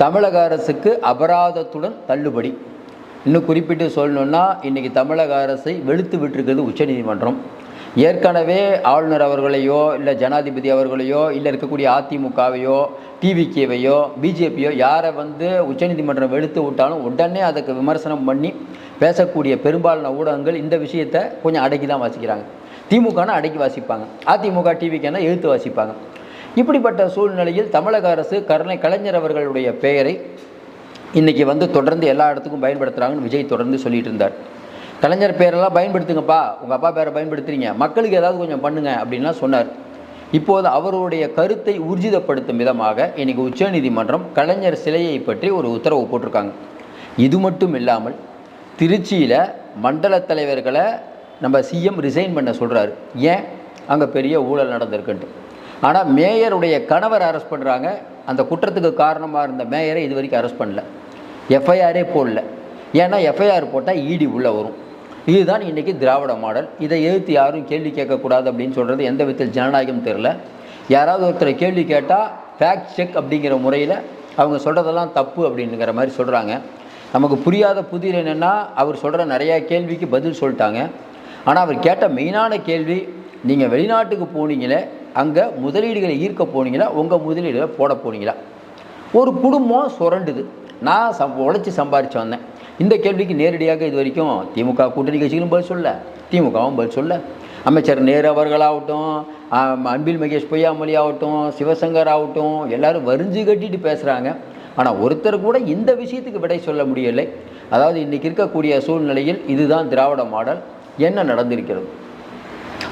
தமிழக அரசுக்கு அபராதத்துடன் தள்ளுபடி. இன்னும் குறிப்பிட்டு சொல்லணுன்னா இன்றைக்கி தமிழக அரசை வெளுத்து விட்டிருக்கிறது உச்சநீதிமன்றம். ஏற்கனவே ஆளுநர் அவர்களையோ இல்லை ஜனாதிபதி அவர்களையோ இல்லை இருக்கக்கூடிய அதிமுகவையோ டிவிகேவையோ பிஜேபியோ யாரை வந்து உச்சநீதிமன்றம் வெளுத்து விட்டாலும் உடனே அதுக்கு விமர்சனம் பண்ணி பேசக்கூடிய பெரும்பாலான ஊடகங்கள் இந்த விஷயத்தை கொஞ்சம் அடக்கி தான் வாசிக்கிறாங்க. திமுகனா அடக்கி வாசிப்பாங்க. அதிமுக டிவிக்கேனா எழுத்து வாசிப்பாங்க. இப்படிப்பட்ட சூழ்நிலையில் தமிழக அரசு கருணை கலைஞர் அவர்களுடைய பெயரை இன்றைக்கி வந்து தொடர்ந்து எல்லா இடத்துக்கும் பயன்படுத்துகிறாங்கன்னு விஜய் தொடர்ந்து சொல்லிட்டு இருந்தார். கலைஞர் பேரெல்லாம் பயன்படுத்துங்கப்பா உங்கள் அப்பா பேரை பயன்படுத்துறீங்க மக்களுக்கு ஏதாவது கொஞ்சம் பண்ணுங்க அப்படின்லாம் சொன்னார். இப்போது அவருடைய கருத்தை ஊர்ஜிதப்படுத்தும் விதமாக இன்றைக்கி உச்சநீதிமன்றம் கலைஞர் சிலையை பற்றி ஒரு உத்தரவு போட்டிருக்காங்க. இது மட்டும் இல்லாமல் திருச்சியில் மண்டல தலைவர்களை நம்ம சிஎம் ரிசைன் பண்ண சொல்கிறாரு ஏன்? அங்கே பெரிய ஊழல் நடந்திருக்குன்ட்டு. ஆனால் மேயருடைய கணவர் அரெஸ்ட் பண்ணுறாங்க அந்த குற்றத்துக்கு காரணமாக இருந்த மேயரை இது வரைக்கும் அரெஸ்ட் பண்ணல. எஃப்ஐஆரே போடல. ஏன்னா எஃப்ஐஆர் போட்டால் இடி உள்ளே வரும். இதுதான் இன்றைக்கி திராவிட மாடல். இதை எதிர்த்து யாரும் கேள்வி கேட்கக்கூடாது அப்படின்னு சொல்கிறது எந்த விதத்தில் ஜனநாயகம் தெரில யாராவது ஒருத்தரை கேள்வி கேட்டால் ஃபேக்ட் செக் அப்படிங்கிற முறையில் அவங்க சொல்கிறதெல்லாம் தப்பு அப்படிங்கிற மாதிரி சொல்கிறாங்க நமக்கு புரியாத புதிர் என்னென்னா அவர் சொல்கிற நிறையா கேள்விக்கு பதில் சொல்லிட்டாங்க. ஆனால் அவர் கேட்ட மெயினான கேள்வி நீங்கள் வெளிநாட்டுக்கு போனீங்களே அங்கே முதலீடுகளை ஈர்க்க போனீங்களா உங்கள் முதலீடுகளை போட போனீங்களா? ஒரு குடும்பம் சுரண்டுது. நான் சம் உழைச்சி சம்பாரிச்சு வந்தேன். இந்த கேள்விக்கு நேரடியாக இது வரைக்கும் திமுக கூட்டணி கட்சிகளும் பதில் சொல்ல திமுகவும் பதில் சொல்ல அமைச்சர் நேரு அவர்களாகட்டும் அன்பில் மகேஷ் பொய்யாமொழி ஆகட்டும் சிவசங்கர் ஆகட்டும் எல்லோரும் வரிஞ்சு கட்டிட்டு பேசுகிறாங்க ஆனால் ஒருத்தர் கூட இந்த விஷயத்துக்கு விடை சொல்ல முடியலை. அதாவது இன்றைக்கி இருக்கக்கூடிய சூழ்நிலையில் இதுதான் திராவிட மாடல். என்ன நடந்திருக்கிறது?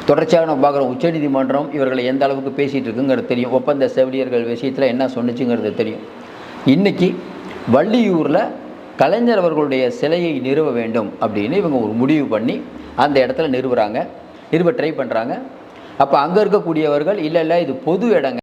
தொடர்ச்சியாக நம்ம பார்க்குறோம் உச்சநீதிமன்றம் இவர்களை எந்த அளவுக்கு பேசிகிட்டு இருக்குங்கிறது தெரியும். ஒப்பந்த செவிலியர்கள் விஷயத்தில் என்ன சொன்னிச்சுங்கிறது தெரியும். இன்றைக்கி வள்ளியூரில் கலைஞர் அவர்களுடைய சிலையை நிறுவ வேண்டும் அப்படின்னு இவங்க ஒரு முடிவு பண்ணி அந்த இடத்துல நிறுவுறாங்க. நிறுவ ட்ரை பண்ணுறாங்க அப்போ அங்கே இருக்கக்கூடியவர்கள் இல்லை இல்லை இது பொது இடங்க